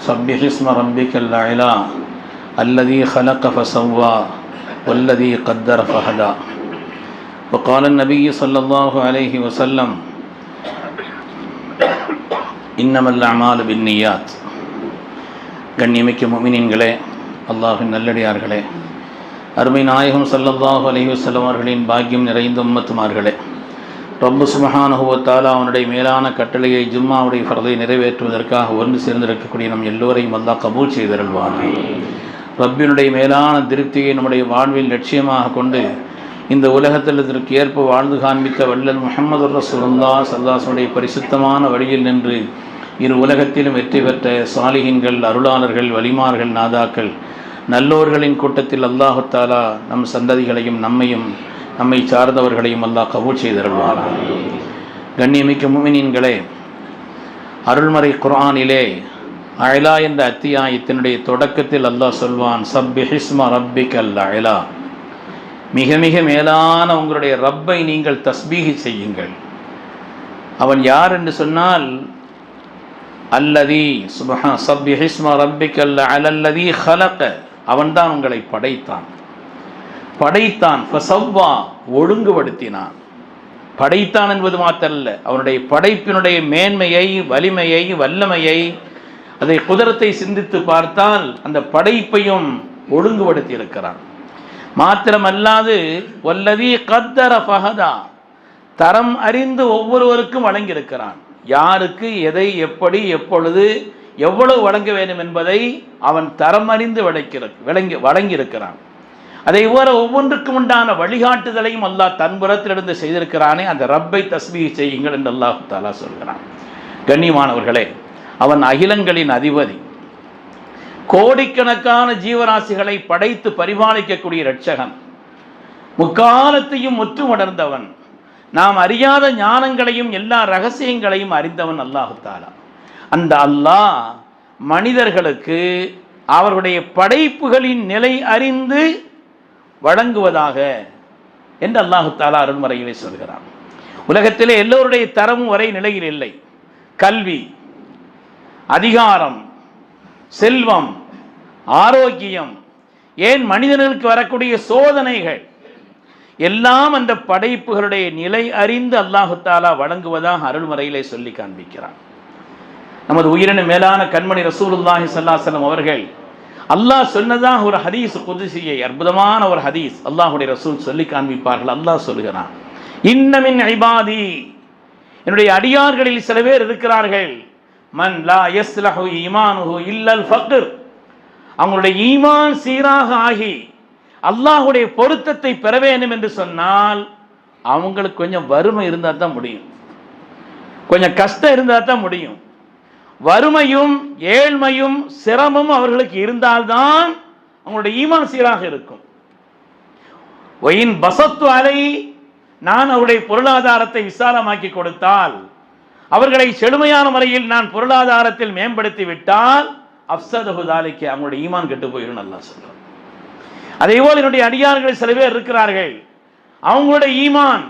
سبح اسم ربك الأعلى الذي خلق فسوى والذي قدر فهدى وقال النبي صلى الله عليه وسلم إنما الأعمال بالنيات கண்ணியமிக்க முமினின்களே அல்லாஹின் நல்லடியார்களே அருமை நாயகம் சல்லல்லாஹு அலைஹி வஸல்லம் அவர்களின் பாக்கியம் நிறைந்த உம்மத்துமார்களே ரப்பு சுபஹானுவத்தால் அவனுடைய மேலான கட்டளையை ஜும்மாவுடைய ஃபரதை நிறைவேற்றுவதற்காக ஒன்று சேர்ந்திருக்கக்கூடிய நம் எல்லோரையும் அல்லாஹ் கபூல் செய்தருள்வான். ரப்பினுடைய மேலான திருப்தியை நம்முடைய வாழ்வில் லட்சியமாக கொண்டு இந்த உலகத்தில் இதற்கு ஏற்ப வாழ்ந்து காண்பித்த வள்ளல் முகமது ரசூலுல்லா சல்லாசனுடைய பரிசுத்தமான வழியில் நின்று இரு உலகத்திலும் வெற்றி பெற்ற சாலிகின்கள் அருளாளர்கள் வலிமார்கள் நாதாக்கள் நல்லோர்களின் கூட்டத்தில் அல்லாஹு தாலா நம் சந்ததிகளையும் நம்மையும் நம்மை சார்ந்தவர்களையும் அல்லாஹ் கபூல் செய்தருள்வார் கண்ணியமிக்க முமினின்களே அருள்மறை குர்ஆனிலே அயலா என்ற அத்தியாயத்தினுடைய தொடக்கத்தில் அல்லாஹ் சொல்வான் சப்பி ஹிஸ்மா ரப்பிக் அல் அயலா. மிக மிக மேலான உங்களுடைய ரப்பை நீங்கள் தஸ்பீகி செய்யுங்கள். அவன் யார் என்று சொன்னால் அல்லதி சுபஹா சப்பி ஹிஸ்மா ரப்பிக் அல் அலல்லதி ஹலக்க. அவன்தான் உங்களை படைத்தான். படைத்தான் ஃபசவ்வா ஒழுங்குபடுத்தினான். படைத்தான் என்பது மாத்திரல்ல அவனுடைய படைப்பினுடைய மேன்மையை வலிமையை வல்லமையை அதை குதிரத்தை சிந்தித்து பார்த்தால் அந்த படைப்பையும் ஒழுங்குபடுத்தி இருக்கிறான் மாத்திரமல்லாது வல்லதி கத்தர ஃபஹதா தரம் அறிந்து ஒவ்வொருவருக்கும் வழங்கியிருக்கிறான். யாருக்கு எதை எப்படி எப்பொழுது எவ்வளவு வழங்க வேண்டும் என்பதை அவன் தரம் அறிந்து விளக்கிற விளங்கி வழங்கியிருக்கிறான். அதை போல ஒவ்வொன்றுக்கும் உண்டான வழிகாட்டுதலையும் அல்லாஹ் தன்புறத்திலிருந்து செய்திருக்கிறானே. அந்த ரப்பை தஸ்மீ செய்யுங்கள் என்று அல்லாஹு தாலா சொல்கிறான். கண்ணியமானவர்களே அவன் அகிலங்களின் அதிபதி. கோடிக்கணக்கான ஜீவராசிகளை படைத்து பரிபாலிக்கக்கூடிய இரட்சகன். முக்காலத்தையும் முற்று உணர்ந்தவன் நாம் அறியாத ஞானங்களையும் எல்லா ரகசியங்களையும் அறிந்தவன் அல்லாஹு தாலா அந்த அல்லாஹ் மனிதர்களுக்கு அவர்களுடைய படைப்புகளின் நிலை அறிந்து வழங்குவதாக என்று அல்லாஹு தாலா அருள்முறையிலே சொல்கிறான். உலகத்திலே எல்லோருடைய தரமும் வரை நிலையில் இல்லை. கல்வி அதிகாரம் செல்வம் ஆரோக்கியம் ஏன் மனிதர்களுக்கு வரக்கூடிய சோதனைகள் எல்லாம் அந்த படைப்புகளுடைய நிலை அறிந்து அல்லாஹு தாலா வழங்குவதாக அருள்முறையிலே சொல்லி காண்பிக்கிறான். நமது உயிரின மேலான கண்மணி ரசூலுல்லாஹி சல்லாசலம் அவர்கள் அல்லாஹ் சொன்னதான் ஒரு ஹதீஸ் குதிசியை அற்புதமான ஒரு ஹதீஸ். அல்லாஹுடைய ரசூல் சொல்லி காண்பிப்பார்கள். அல்லாஹ் சொல்லுகிறான் இன்னமின் ஐபாதி என்னுடைய அடியார்களில் சில பேர் இருக்கிறார்கள். மன் லா யஸ்லஹு ஈமானுஹு இல்லல் ஃபக்ர். அவங்களுடைய ஈமான் சீராக ஆகி அல்லாஹுடைய பொருத்தத்தை பெற வேண்டும் என்று சொன்னால் அவங்களுக்கு கொஞ்சம் வறுமை இருந்தால் தான் முடியும். கொஞ்சம் கஷ்டம் இருந்தால் தான் முடியும். வறுமையும் ஏழ்மையும் சிரமமும் அவர்களுக்கு இருந்தால்தான் அவங்களுடைய ஈமான் சீராக இருக்கும். ஒயின் பசத்து அலை நான் அவருடைய பொருளாதாரத்தை விசாலமாக்கி கொடுத்தால் அவர்களை செழுமையான முறையில் நான் பொருளாதாரத்தில் மேம்படுத்தி விட்டால் அப்சதகுதாலிக்கு அவங்களுடைய ஈமான் கெட்டு போயிடும் நல்லா சொல்றோம் அதே போல் என்னுடைய அடியார்கள் சில பேர் இருக்கிறார்கள். அவங்களுடைய ஈமான்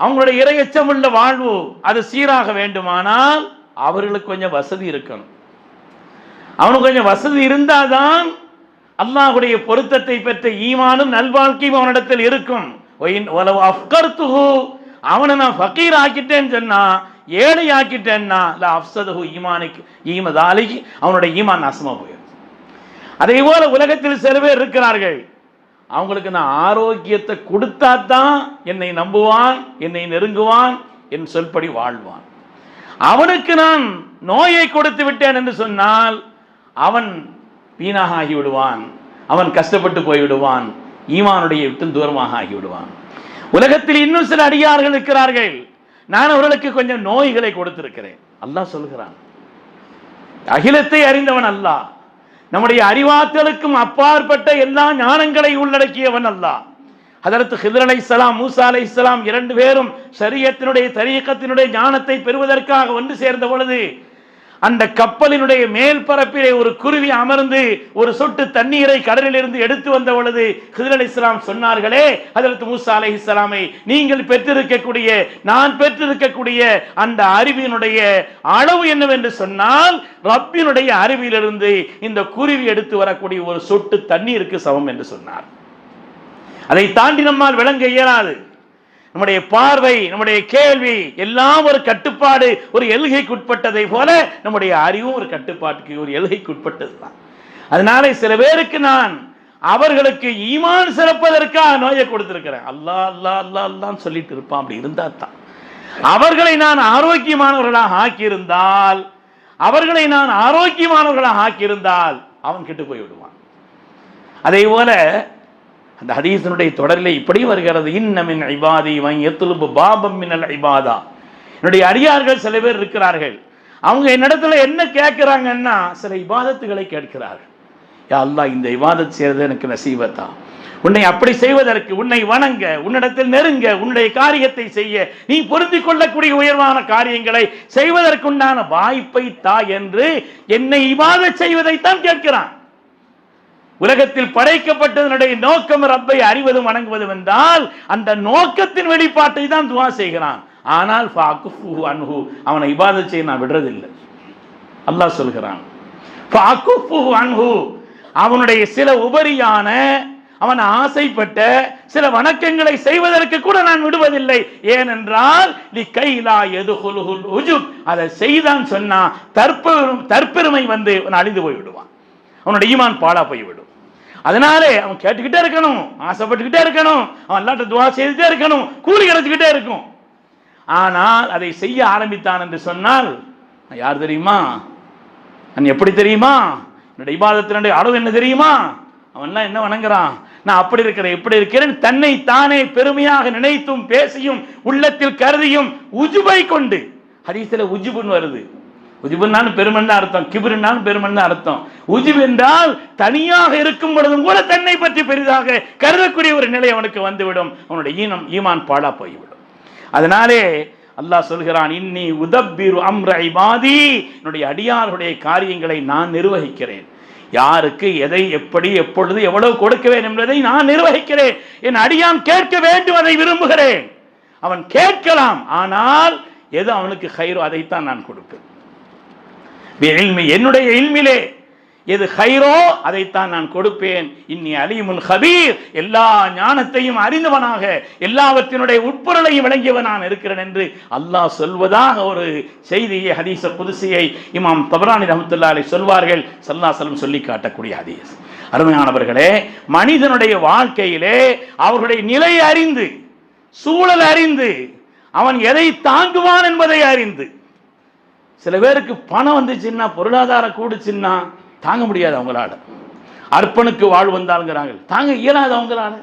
அவங்களுடைய இரையச்சம் உள்ள வாழ்வு அது சீராக வேண்டுமானால் அவர்களுக்கு கொஞ்சம் வசதி இருக்கணும். அவனுக்கு கொஞ்சம் வசதி இருந்தால்தான் அல்லாஹுடைய பொருத்தத்தை பெற்ற ஈமானும் நல்வாழ்க்கையும் அவனிடத்தில் இருக்கும். அவனை நான் ஃபக்கீர் ஆக்கிட்டேன்னு சொன்னா ஏழை ஆக்கிட்டேன்னா இல்லை அப்சதகு ஈமானுக்கு ஈமதாலிக்கு அவனுடைய ஈமான் நாசமாக போயிடும். அதே போல உலகத்தில் சில பேர் இருக்கிறார்கள். அவங்களுக்கு நான் ஆரோக்கியத்தை கொடுத்தா தான் என்னை நம்புவான் என்னை நெருங்குவான் என் சொல்படி வாழ்வான். அவனுக்கு நான் நோயை கொடுத்து விட்டேன் என்று சொன்னால் அவன் வீணாக ஆகிவிடுவான் அவன் கஷ்டப்பட்டு போய்விடுவான். ஈமானுடைய விட்டு தூரமாக ஆகிவிடுவான் உலகத்தில் இன்னும் சில அடியார்கள் இருக்கிறார்கள். நான் அவர்களுக்கு கொஞ்சம் நோய்களை கொடுத்திருக்கிறேன். அல்லாஹ் சொல்கிறான். அகிலத்தை அறிந்தவன் அல்லாஹ். நம்முடைய அறிவாற்றலுக்கும் அப்பாற்பட்ட எல்லா ஞானங்களை உள்ளடக்கியவன் அல்லாஹ். அதற்கு ஹிதர் அலை இஸ்லாம் மூசா அலை இஸ்லாம் இரண்டு பேரும் சரியத்தினுடைய தரியக்கத்தினுடைய ஞானத்தை பெறுவதற்காக ஒன்று சேர்ந்த பொழுது அந்த கப்பலினுடைய மேல் பரப்பிலே ஒரு குருவி அமர்ந்து ஒரு சொட்டு தண்ணீரை கடலில் இருந்து எடுத்து வந்த பொழுது ஹிதர் அலி இஸ்லாம் சொன்னார்களே அதற்கு மூசா அலை இஸ்லாமை நீங்கள் பெற்றிருக்கக்கூடிய நான் பெற்றிருக்கக்கூடிய அந்த அறிவியினுடைய அளவு என்னவென்று சொன்னால் ரப்பினுடைய அறிவிலிருந்து இந்த குருவி எடுத்து வரக்கூடிய ஒரு சொட்டு தண்ணீருக்கு சமம் என்று சொன்னார். அதை தாண்டி நம்மால் விளங்க இயலாது. நம்முடைய பார்வை நம்முடைய கேள்வி எல்லாம் ஒரு கட்டுப்பாடு ஒரு எல்கைக்குட்பட்டதை போல நம்முடைய அறிவும் ஒரு கட்டுப்பாட்டுக்கு ஒரு எல்கைக்குட்பட்டது தான் அதனால சில பேருக்கு நான் அவர்களுக்கு ஈமான் சிறப்பதற்காக நோயை கொடுத்திருக்கிறேன். அல்லாஹ் அல்லா அல்லா அல்லான்னு சொல்லிட்டு இருப்பான். அப்படி இருந்தா தான். அவர்களை நான் ஆரோக்கியமானவர்களாக ஆக்கியிருந்தால் அவர்களை நான் ஆரோக்கியமானவர்களாக ஆக்கியிருந்தால் அவன் கெட்டு போய் விடுவான் அதே போல அந்த ஹதீசனுடைய தொடரில் இப்படி வருகிறது. இன்னமின் ஐபாதி வன் எத்துலுபு பாபம் மின்னல் ஐபாதா என்னுடைய அடியார்கள் சில பேர் இருக்கிறார்கள். அவங்க என்னிடத்துல என்ன கேட்கிறாங்கன்னா சில இபாதத்துகளை கேட்கிறார்கள். யா இந்த இபாதத் செய்யறது எனக்கு நசீபத்தான் உன்னை அப்படி செய்வதற்கு உன்னை வணங்க உன்னிடத்தில் நெருங்க உன்னுடைய காரியத்தை செய்ய நீ பொருந்தி கொள்ளக்கூடிய உயர்வான காரியங்களை செய்வதற்குண்டான வாய்ப்பை தா என்று என்னை இவாத செய்வதைத்தான் கேட்கிறான். உலகத்தில் படைக்கப்பட்டதனுடைய நோக்கம் ரப்பை அறிவதும் வணங்குவதும் என்றால் அந்த நோக்கத்தின் வெளிப்பாட்டை தான் துவா செய்கிறான். ஆனால் அன்ஹு அவனை இபாதத் செய்ய நான் விடுறதில்லை. அல்லாஹ் சொல்கிறான் அன்ஹு அவனுடைய சில உபரியான அவன் ஆசைப்பட்ட சில வணக்கங்களை செய்வதற்கு கூட நான் விடுவதில்லை. ஏனென்றால் நீ கைலா எது அதை செய்தான் சொன்னா தற்பெரும் தற்பெருமை வந்து அழிந்து போய் விடுவான் அவனுடைய ஈமான் பாழா போய்விடும். அதனாலே அவன் கேட்டுக்கிட்டே இருக்கணும் ஆசைப்பட்டுக்கிட்டே இருக்கணும் அவன் எல்லாட்ட துவா செய்துட்டே இருக்கணும் கூலி கிடைச்சிக்கிட்டே இருக்கும். ஆனால் அதை செய்ய ஆரம்பித்தான் என்று சொன்னால் யார் தெரியுமா? நான் எப்படி தெரியுமா? என்னுடைய இபாதத்தினுடைய அளவு என்ன தெரியுமா? அவன்லாம் என்ன வணங்குறான்? நான் அப்படி இருக்கிறேன் எப்படி இருக்கிறேன் தன்னை தானே பெருமையாக நினைத்தும் பேசியும் உள்ளத்தில் கருதியும் உஜுபை கொண்டு. ஹரிசில உஜுபுன்னு வருது. உஜிபுன்னாலும் பெருமன் அர்த்தம் கிபிருன்னாலும் பெருமன் அர்த்தம். உஜிப் என்றால் தனியாக இருக்கும் பொழுதும் கூட தன்னை பற்றி பெரிதாக கருதக்கூடிய ஒரு நிலை அவனுக்கு வந்துவிடும். அவனுடைய ஈனம் ஈமான் பாழா போய்விடும். அதனாலே அல்லாஹ் சொல்கிறான் இன்னி உதப்பிரு அம்ர மாதி என்னுடைய அடியார்களுடைய காரியங்களை நான் நிர்வகிக்கிறேன். யாருக்கு எதை எப்படி எப்பொழுது எவ்வளவு கொடுக்க வேண்டும் என்பதை நான் நிர்வகிக்கிறேன். என் அடியான் கேட்க வேண்டும் அதை விரும்புகிறேன். அவன் கேட்கலாம் ஆனால் எது அவனுக்கு கயிறோ அதைத்தான் நான் கொடுப்பேன். என்னுடைய இல்மிலே. எது ஹைரோ அதைத்தான் நான் கொடுப்பேன். இன்னி அலிமுல் ஹபீர் எல்லா ஞானத்தையும் அறிந்தவனாக எல்லாவற்றினுடைய உட்பொருளையும் விளங்கியவன் நான் இருக்கிறேன் என்று அல்லாஹ் சொல்வதாக ஒரு செய்தியை ஹதீச புதுசியை இமாம் தபரானி ரஹமத்துல்லா அலி சொல்வார்கள். சல்லாசலம் சொல்லி காட்டக்கூடிய ஹதீஸ். அருமையானவர்களே மனிதனுடைய வாழ்க்கையிலே அவர்களுடைய நிலை அறிந்து சூழல் அறிந்து அவன் எதை தாங்குவான் என்பதை அறிந்து சில பேருக்கு பணம் வந்துச்சுன்னா பொருளாதார கூடுச்சுன்னா தாங்க முடியாது அவங்களால. அர்ப்பனுக்கு வாழ் வந்தாலுங்கிறாங்க தாங்க இயலாது அவங்களால.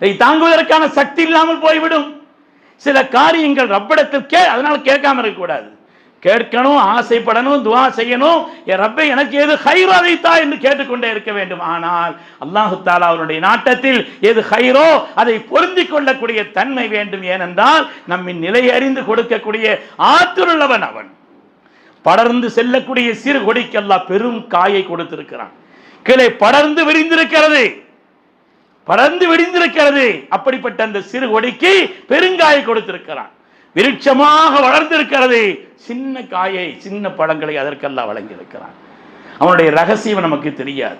இதை தாங்குவதற்கான சக்தி இல்லாமல் போய்விடும். சில காரியங்கள் ரப்பிடத்தில் கே அதனால கேட்காம இருக்கக்கூடாது. கேட்கணும் ஆசைப்படணும் துவா செய்யணும். என் ரப்பை எனக்கு எது ஹைரோ அதைத்தா என்று கேட்டுக்கொண்டே இருக்க வேண்டும். ஆனால் அல்லாஹு தாலா அவருடைய நாட்டத்தில் எது ஹைரோ அதை பொருந்தி கொள்ளக்கூடிய தன்மை வேண்டும். ஏனென்றால் நம்மின் நிலை அறிந்து கொடுக்கக்கூடிய ஆற்றுள்ளவன் அவன். படர்ந்து செல்லக்கூடிய சிறு கொடிக்கெல்லாம் பெரும் காயை கொடுத்திருக்கிறான். கிளை படர்ந்து விரிந்திருக்கிறது. படர்ந்து விரிந்திருக்கிறது. அப்படிப்பட்ட அந்த சிறு கொடிக்கு பெருங்காயை கொடுத்திருக்கிறான். விருட்சமாக வளர்ந்திருக்கிறது. சின்ன காயை சின்ன பழங்களை அதற்கெல்லாம் வழங்கியிருக்கிறான். அவனுடைய ரகசியம் நமக்கு தெரியாது.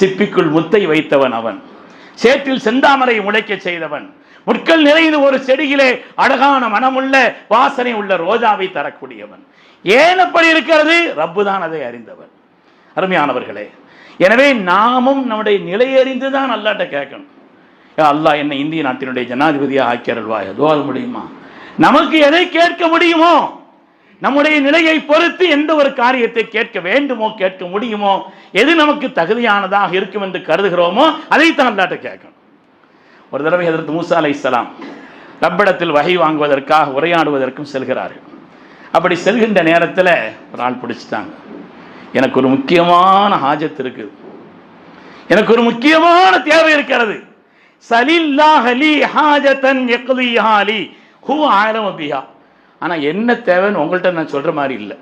சிப்பிக்குள் முத்தை வைத்தவன் அவன். சேற்றில் செந்தாமரை முளைக்க செய்தவன். முட்கள் நிறைந்து ஒரு செடியிலே அழகான மனமுள்ள வாசனை உள்ள ரோஜாவை தரக்கூடியவன். ஏன் அப்படி இருக்கிறது? ரப்பு தான் அதை அறிந்தவர் அருமையானவர்களே எனவே நாமும் நம்முடைய நிலையறிந்து தான் அல்லாட்ட கேட்கணும். அல்லாஹ் என்னை இந்திய நாட்டினுடைய ஜனாதிபதியாக ஆக்கி அதுவோ அது முடியுமா? நமக்கு எதை கேட்க முடியுமோ நம்முடைய நிலையை பொறுத்து எந்த ஒரு காரியத்தை கேட்க வேண்டுமோ கேட்க முடியுமோ எது நமக்கு தகுதியானதாக இருக்கும் என்று கருதுகிறோமோ அதைத்தான் அல்லாட்ட கேட்கணும். ஒரு தடவை எதிர்த்து மூசா அலை இஸ்லாம் ரப்பிடத்தில் வகை வாங்குவதற்காக உரையாடுவதற்கும் செல்கிறார்கள். அப்படி செல்கின்ற நேரத்தில் ஒரு ஆள் பிடிச்சிட்டாங்க. எனக்கு ஒரு முக்கியமான ஹாஜத் இருக்குது. எனக்கு ஒரு முக்கியமான தேவை இருக்கிறது. சலில்லாஹலி ஹாஜத்தன் எக்லிஹாலி ஹூ ஆயிரம் அபியா ஆனா என்ன தேவைன்னு உங்கள்கிட்ட நான் சொல்ற மாதிரி இல்லை.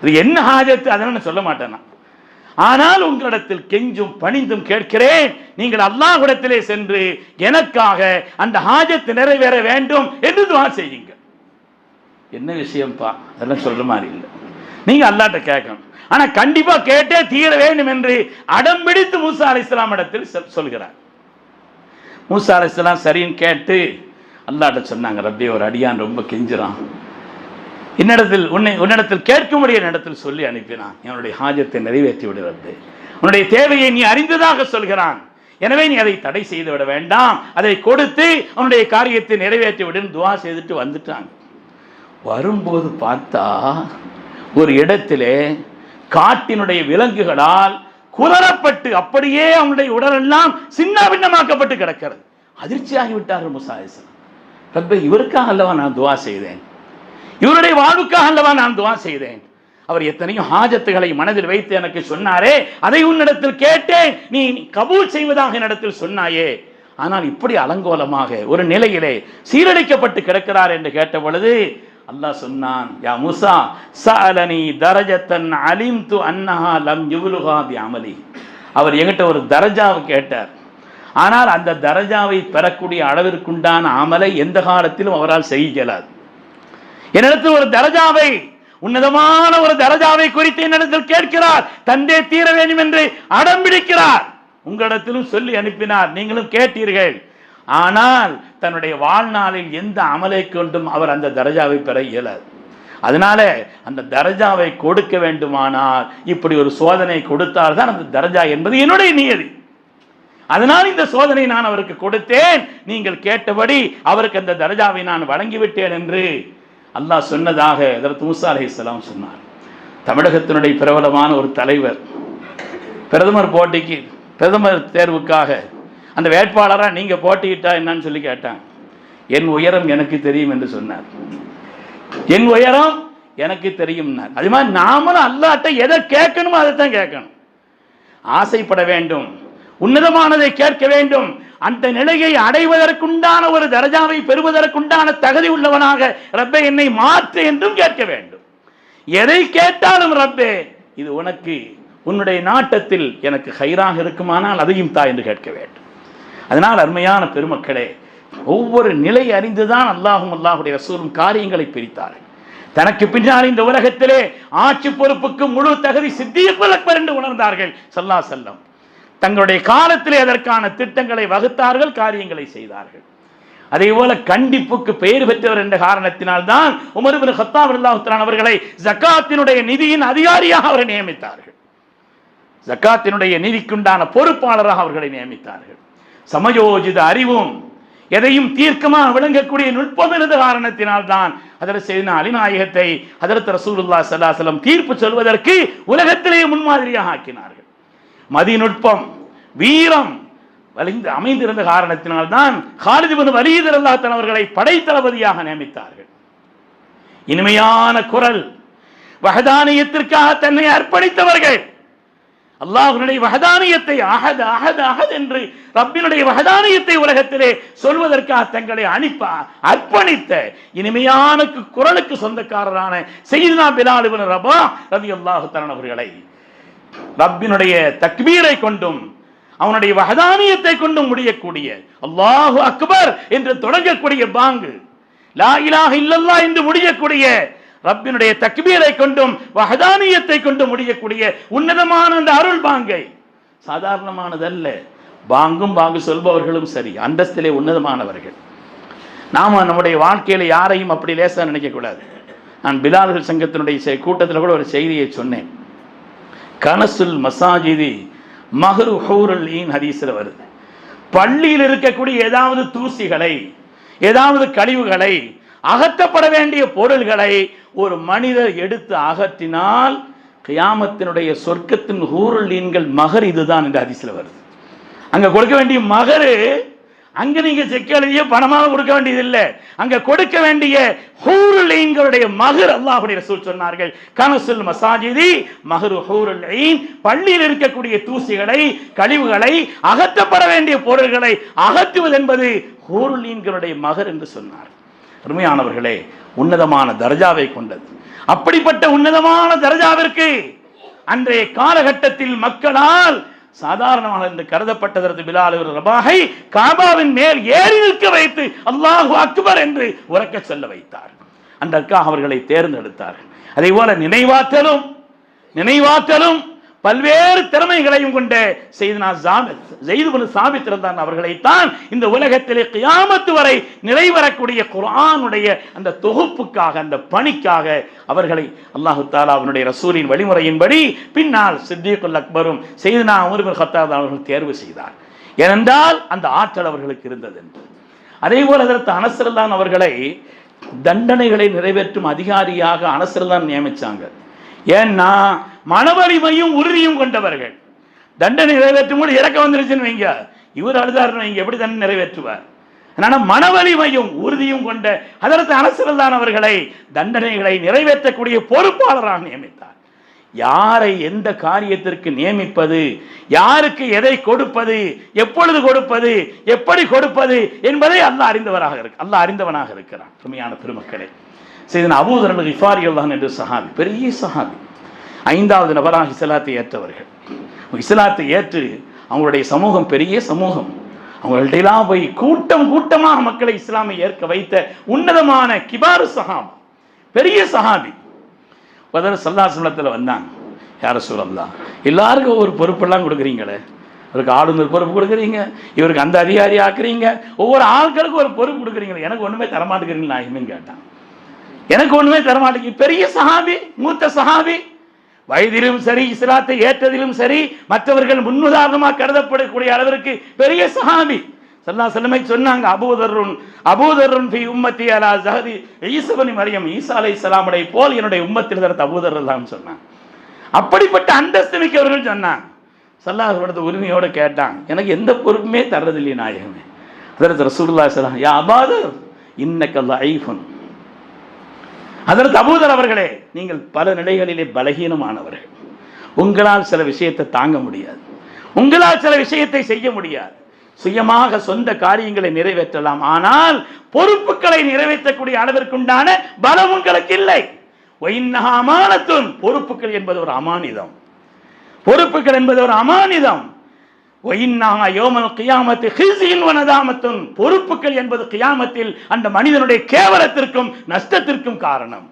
அது என்ன ஹாஜத்து அதெல்லாம் நான் சொல்ல மாட்டேன் நான். ஆனால் உங்களிடத்தில் கெஞ்சும் பணிந்தும் கேட்கிறேன். நீங்கள் அல்லாஹ் இடத்திலே சென்று எனக்காக அந்த ஹாஜத்து நிறைவேற வேண்டும் என்று துவா செய்யுங்க என்ன விஷயம்ப்பா அதெல்லாம் சொல்ற மாதிரி இல்லை. நீங்க அல்லாட்ட கேட்கணும். ஆனா கண்டிப்பா கேட்டே தீர வேண்டும் என்று அடம் பிடித்து மூசா அலி இஸ்லாம் இடத்தில் சொல்- சொல்கிறார். மூசா அலி இஸ்லாம் சரின்னு கேட்டு அல்லாட்ட சொன்னாங்க ரப்பி ஒரு அடியான் ரொம்ப கெஞ்சுறான். என்னிடத்தில் உன்னை உன்னிடத்தில் கேட்கும்படிய என்னிடத்தில் சொல்லி அனுப்பினான். என்னுடைய ஹாஜத்தை நிறைவேற்றி விடுவது உன்னுடைய தேவையை நீ அறிந்ததாக சொல்கிறான். எனவே நீ அதை தடை செய்து விட வேண்டாம். அதை கொடுத்து அவனுடைய காரியத்தை நிறைவேற்றி விடுன்னு துவா செய்துட்டு வந்துட்டாங்க. வரும்போது பார்த்தா ஒரு இடத்திலே காட்டினுடைய விலங்குகளால் குலரப்பட்டு அப்படியே அவனுடைய உடலெல்லாம் சின்ன பின்னமாக்கப்பட்டு கிடக்கிறது. அதிர்ச்சியாகி விட்டார்கள் முசாயிசன் ரப்பே இவருக்காக அல்லவா நான் துவா செய்தேன்? இவருடைய வாழ்வுக்காக அல்லவா நான் துவா செய்தேன்? அவர் எத்தனையோ ஹாஜத்துகளை மனதில் வைத்து எனக்கு சொன்னாரே அதை உன்னிடத்தில் கேட்டேன். நீ கபூல் செய்வதாக என்னிடத்தில் சொன்னாயே. ஆனால் இப்படி அலங்கோலமாக ஒரு நிலையிலே சீரழிக்கப்பட்டு கிடக்கிறார் என்று கேட்ட பொழுது அல்லாஹ் சொன்னான் யா முசா சஅலனி தரஜத்தன் அலிம்து அன்னஹா லம் யுவ்லுகா பி அமலி அவர் என்கிட்ட ஒரு தரஜாவை கேட்டார். ஆனால் அந்த தரஜாவை பெறக்கூடிய அளவிற்குண்டான அமலை எந்த காலத்திலும் அவரால் செய்ய இயலாது. என்னிடத்தில் ஒரு தரஜாவை உன்னதமான ஒரு தரஜாவை குறித்து என்னிடத்தில் கேட்கிறார். தந்தே தீர வேண்டும் என்று அடம் பிடிக்கிறார். உங்களிடத்திலும் சொல்லி அனுப்பினார். நீங்களும் கேட்டீர்கள். ஆனால் தன்னுடைய வாழ்நாளில் எந்த அமலை கொண்டும் அவர் அந்த தரஜாவை பெற இயலாது. அதனால அந்த தரஜாவை கொடுக்க வேண்டுமானால் இப்படி ஒரு சோதனை கொடுத்தால் தான் அந்த தரஜா என்பது என்னுடைய நியதி. அதனால் இந்த சோதனை நான் அவருக்கு கொடுத்தேன். நீங்கள் கேட்டபடி அவருக்கு அந்த தரஜாவை நான் வழங்கிவிட்டேன் என்று அல்லாஹ் சொன்னதாக அதற்கு மூசா அலி இஸ்லாம் சொன்னார். தமிழகத்தினுடைய பிரபலமான ஒரு தலைவர் பிரதமர் போட்டிக்கு பிரதமர் தேர்வுக்காக அந்த வேட்பாளராக நீங்கள் போட்டியிட்டா என்னன்னு சொல்லி கேட்டான். என் உயரம் எனக்கு தெரியும் என்று சொன்னார். என் உயரம் எனக்கு தெரியும்னார். அது மாதிரி நாமளும் அல்லாட்ட எதை கேட்கணுமோ அதை தான் கேட்கணும். ஆசைப்பட வேண்டும். உன்னதமானதை கேட்க வேண்டும். அந்த நிலையை அடைவதற்குண்டான ஒரு தரஜாவை பெறுவதற்குண்டான தகுதி உள்ளவனாக ரப்பே என்னை மாற்று என்றும் கேட்க வேண்டும். எதை கேட்டாலும் ரப்பே இது உனக்கு உன்னுடைய நாட்டத்தில் எனக்கு ஹைராக இருக்குமானால் அதையும் தா என்று கேட்க வேண்டும். அதனால் அருமையான பெருமக்களே ஒவ்வொரு நிலை அறிந்துதான் அல்லாஹும் அல்லாஹுடைய ரசூலும் காரியங்களை பிரித்தார்கள். தனக்கு பின்னால் இந்த உலகத்திலே ஆட்சி பொறுப்புக்கு முழு தகுதி சித்தியக்குல் என்று உணர்ந்தார்கள் சல்லா செல்லம். தங்களுடைய காலத்திலே அதற்கான திட்டங்களை வகுத்தார்கள் காரியங்களை செய்தார்கள். அதே போல கண்டிப்புக்கு பெயர் பெற்றவர் என்ற காரணத்தினால் தான் உமர் பின் ஹத்தாப் அல்லாஹுத்தான் அவர்களை ஜக்காத்தினுடைய நிதியின் அதிகாரியாக அவரை நியமித்தார்கள். ஜக்காத்தினுடைய நிதிக்குண்டான பொறுப்பாளராக அவர்களை நியமித்தார்கள். சமயோஜித அறிவும் எதையும் தீர்க்கமாக விளங்கக்கூடிய நுட்பம் இருந்த காரணத்தினால் தான் அதில் செய்தின அலிநாயகத்தை அதற்கு ரசூலுல்லா சல்லாசலம் தீர்ப்பு சொல்வதற்கு உலகத்திலேயே முன்மாதிரியாக ஆக்கினார்கள். மதி நுட்பம் வீரம் வலிந்து அமைந்திருந்த காரணத்தினால் தான் ஹாலிதிபன் வலீதர் அல்லாத்தன் அவர்களை படைத்தளபதியாக நியமித்தார்கள். இனிமையான குரல் வகதானியத்திற்காக தன்னை அர்ப்பணித்தவர்கள் அல்லாஹ்வுடைய வகதானியத்தை அகது அகது அகது என்று ரப்பினுடைய வகதானியத்தை உலகத்திலே சொல்வதற்காக தங்களை அனுப்ப அர்ப்பணித்த இனிமையான குரலுக்கு சொந்தக்காரரான செய்தினா பிலாலுவன் ரபா ரவி அல்லாஹு அவர்களை. ரப்பினுடைய தக்பீரை கொண்டும் அவனுடைய வகதானியத்தை கொண்டும் முடியக்கூடிய அல்லாஹு அக்பர் என்று தொடங்கக்கூடிய பாங்கு. லா இலாக இல்லல்லா என்று முடியக்கூடிய ரப்பினுடைய தக்பீரை கொண்டும் வஹதானியத்தை கொண்டும் முடியக்கூடிய உன்னதமான அந்த அருள் பாங்கை. சாதாரணமானதல்ல. பாங்கும் பாங்கு சொல்பவர்களும் சரி அந்தஸ்திலே உன்னதமானவர்கள். நாம நம்முடைய வாழ்க்கையில யாரையும் அப்படி லேசா நினைக்கக்கூடாது. நான் பிலால்கள் சங்கத்தினுடைய செ- கூட்டத்தில் கூட ஒரு செய்தியை சொன்னேன். கனசுல் மசாஜிதி மஹரு ஹூருல் ஈன் ஹதீஸில் வருது. பள்ளியில் இருக்கக்கூடிய ஏதாவது தூசிகளை ஏதாவது கழிவுகளை அகற்றப்பட வேண்டிய பொருள்களை ஒரு மனிதர் எடுத்து அகற்றினால் கியாமத்தினுடைய சொர்க்கத்தின் ஹூருல் மகர் இதுதான் என்று அதிசயில் வருது. அங்க கொடுக்க வேண்டிய மகரு அங்க நீங்க செக் எழுதிய பணமாக கொடுக்க வேண்டியதில்லை அங்க கொடுக்க வேண்டிய ஹூருலைன்களுடைய மகர் அல்லாஹுடைய ரசூல் சொன்னார்கள். கனசுல் மசாஜிதி மகரு ஹூருலைன் பள்ளியில் இருக்கக்கூடிய தூசிகளை கழிவுகளை அகற்றப்பட வேண்டிய பொருள்களை அகற்றுவது என்பது ஹூருலீன்களுடைய மகர் என்று சொன்னார் பெருமையானவர்களே உன்னதமான தர்ஜாவை கொண்டது. அப்படிப்பட்ட உன்னதமான தர்ஜாவிற்கு அன்றைய காலகட்டத்தில் மக்களால் சாதாரணமாக என்று கருதப்பட்டதற்கு பிலால் இவர் ரபாகை காபாவின் மேல் ஏறி நிற்க வைத்து அல்லாஹு அக்பர் என்று உறக்க சொல்ல வைத்தார். அன்றற்காக அவர்களை தேர்ந்தெடுத்தார்கள். அதே போல நினைவாற்றலும் நினைவாற்றலும் பல்வேறு திறமைகளையும் கொண்டு செய்தனா ஜாபித் ஜெயிதுபுல் சாபித் இருந்தான். அவர்களைத்தான் இந்த உலகத்திலே கியாமத்து வரை நிறைவரக்கூடிய குர்ஆனுடைய அந்த தொகுப்புக்காக அந்த பணிக்காக அவர்களை அல்லாஹு தாலா அவனுடைய ரசூலின் வழிமுறையின்படி பின்னால் சித்திகுல் அக்பரும் செய்தனா அமர்பின் ஹத்தாத் அவர்கள் தேர்வு செய்தார். ஏனென்றால் அந்த ஆற்றல் அவர்களுக்கு இருந்தது என்று. அதே போல அதற்கு அனசரதான் அவர்களை தண்டனைகளை நிறைவேற்றும் அதிகாரியாக அனசர்தான் நியமிச்சாங்க. ஏன்னா மனவலிமையும் உறுதியும் கொண்டவர்கள். தண்டனை நிறைவேற்றும் போது இறக்க வந்துருச்சுன்னு வைங்க. இவர் அழுதாருன்னு வைங்க. எப்படி தண்டனை நிறைவேற்றுவார்? அதனால மனவலிமையும் உறுதியும் கொண்ட அதற்கு அனசரதான் அவர்களை தண்டனைகளை நிறைவேற்றக்கூடிய பொறுப்பாளராக நியமித்தார். யாரை எந்த காரியத்திற்கு நியமிப்பது யாருக்கு எதை கொடுப்பது எப்பொழுது கொடுப்பது எப்படி கொடுப்பது என்பதை அல்ல அறிந்தவராக இருக்கு அல்ல அறிந்தவனாக இருக்கிறான். உண்மையான பெருமக்களே செய்தன் அபூதரன் இஃபாரி அல்லான் என்று சஹாபி பெரிய சஹாபி. ஐந்தாவது நபராக இஸ்லாத்தை ஏற்றவர்கள். இஸ்லாத்தை ஏற்று அவங்களுடைய சமூகம் பெரிய சமூகம். அவங்கள்டெல்லாம் போய் கூட்டம் கூட்டமாக மக்களை இஸ்லாமை ஏற்க வைத்த உன்னதமான கிபாரு சஹாம் பெரிய சஹாபி. பதில் சல்லாசனத்தில் வந்தாங்க. யார சொல்லலாம் எல்லாருக்கும் ஒரு பொறுப்பெல்லாம் கொடுக்குறீங்களே? இவருக்கு ஆளுநர் பொறுப்பு கொடுக்குறீங்க இவருக்கு அந்த அதிகாரி ஆக்குறீங்க ஒவ்வொரு ஆட்களுக்கும் ஒரு பொறுப்பு கொடுக்குறீங்களே? எனக்கு ஒன்றுமே தரமாட்டேங்கிறீங்க நான் கேட்டான். எனக்கு ஒன்றுமே தரமாட்டேங்க பெரிய சஹாபி மூத்த சஹாபி. வயதிலும் சரி இஸ்லாத்தை ஏற்றதிலும் சரி மற்றவர்கள் முன்னுதாரணமாக கருதப்படக்கூடிய அளவிற்கு பெரிய சஹாபி. சல்லா செல்லமை சொன்னாங்க அபூதருன் அபூதருன் ஃபி உம்மத்தி அலா ஜஹதி. ஈசபனி மரியம் ஈசா அலை சலாமுடைய போல் என்னுடைய உம்மத்தில் தரத்து அபூதர் தான் சொன்னாங்க. அப்படிப்பட்ட அந்தஸ்து மிக்கவர்கள் சொன்னாங்க. சல்லாஹோட உரிமையோடு கேட்டாங்க எனக்கு எந்த பொறுப்புமே தர்றதில்லையே நாயகமே. அதற்கு ரசூல்லா சலாம் யா அபாதர் இன்னக்கல்ல ஐஃபன் அதற்கு அபூதர் அவர்களே நீங்கள் பல நிலைகளிலே பலகீனமானவர்கள். உங்களால் சில விஷயத்தை தாங்க முடியாது. உங்களால் சில விஷயத்தை செய்ய முடியாது. சுயமாக சொந்த காரியங்களை நிறைவேற்றலாம். ஆனால் பொறுப்புகளை நிறைவேற்றக்கூடிய அளவிற்குண்டான பலம் உங்களுக்கு இல்லை. அமானத்தும் பொறுப்புகள் என்பது ஒரு அமானிதம். பொறுப்புகள் என்பது ஒரு அமானிதம். பொறுப்புகள் என்பது கியாமத்தில் அந்த மனிதனுடைய கேவலத்திற்கும் நஷ்டத்திற்கும் காரணம்.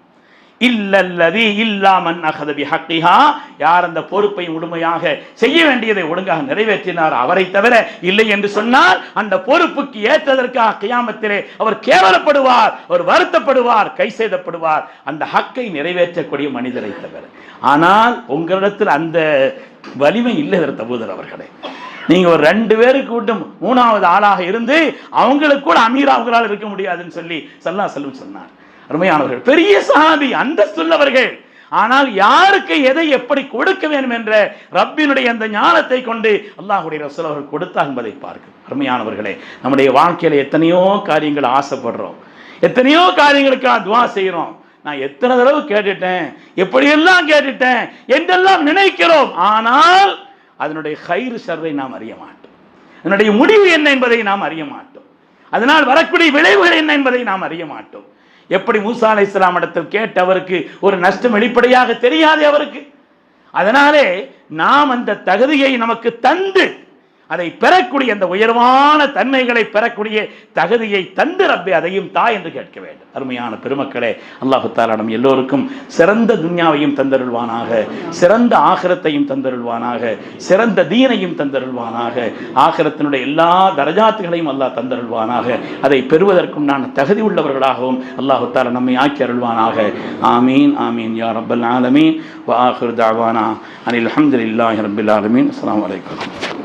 இல்லல்லதி இல்லாமன் அகதபி ஹக்கிஹா யார் அந்த பொறுப்பை முழுமையாக செய்ய வேண்டியதை ஒழுங்காக நிறைவேற்றினார் அவரை தவிர இல்லை என்று சொன்னால் அந்த பொறுப்புக்கு ஏற்றதற்காக கியாமத்திலே அவர் கேவலப்படுவார் அவர் வருத்தப்படுவார் கை செய்தப்படுவார் அந்த ஹக்கை நிறைவேற்றக்கூடிய மனிதரை தவிர. ஆனால் உங்களிடத்தில் அந்த வலிமை இல்லை தபூதர் அவர்களே. நீங்க ஒரு ரெண்டு பேருக்கு கூட்டம் மூணாவது ஆளாக இருந்து அவங்களுக்கு கூட அமீர் அவங்களால் இருக்க முடியாதுன்னு சொல்லி சல்லா செல்வம் சொன்னார். அருமையானவர்கள் பெரிய சஹாபி அந்தஸ்துள்ளவர்கள் ஆனால் யாருக்கு எதை எப்படி கொடுக்க வேண்டும் என்ற ரப்பினுடைய அந்த ஞானத்தை கொண்டு அல்லாஹுடைய ரசூல் அவர்கள் கொடுத்தார் என்பதை பார்க்க. அருமையானவர்களே நம்முடைய வாழ்க்கையில் எத்தனையோ காரியங்கள் ஆசைப்படுறோம். எத்தனையோ காரியங்களுக்காக துவா செய்கிறோம் நான் எத்தனை தடவை கேட்டுட்டேன் எப்படியெல்லாம் கேட்டுட்டேன் என்றெல்லாம் நினைக்கிறோம். ஆனால் அதனுடைய கயிறு சர்வை நாம் அறிய மாட்டோம். அதனுடைய முடிவு என்ன என்பதை நாம் அறிய மாட்டோம். அதனால் வரக்கூடிய விளைவுகள் என்ன என்பதை நாம் அறிய மாட்டோம். எப்படி மூசா அலை இஸ்லாம் இடத்தில் கேட்டு அவருக்கு ஒரு நஷ்டம் வெளிப்படையாக தெரியாது அவருக்கு. அதனாலே நாம் அந்த தகுதியை நமக்கு தந்து அதை பெறக்கூடிய அந்த உயர்வான தன்மைகளை பெறக்கூடிய தகுதியை தந்து ரப்பே அதையும் தா என்று கேட்க வேண்டும். அருமையான பெருமக்களே அல்லாஹு தாலாடம் எல்லோருக்கும் சிறந்த துன்யாவையும் தந்தருள்வானாக சிறந்த ஆகரத்தையும் தந்தருள்வானாக சிறந்த தீனையும் தந்தருள்வானாக ஆகரத்தினுடைய எல்லா தரஜாத்துகளையும் அல்லாஹ் தந்தருள்வானாக. அதை பெறுவதற்கும் நான் தகுதி உள்ளவர்களாகவும் அல்லாஹு தாலா நம்மை ஆக்கி அருள்வானாக. ஆமீன் ஆமீன் யா ரப்பல் ஆலமீன். வா ஆஹிர் தாவானா அனில் அஹமதுல்லாஹி ரபில் ஆலமீன். அஸ்லாம் வலைக்கம்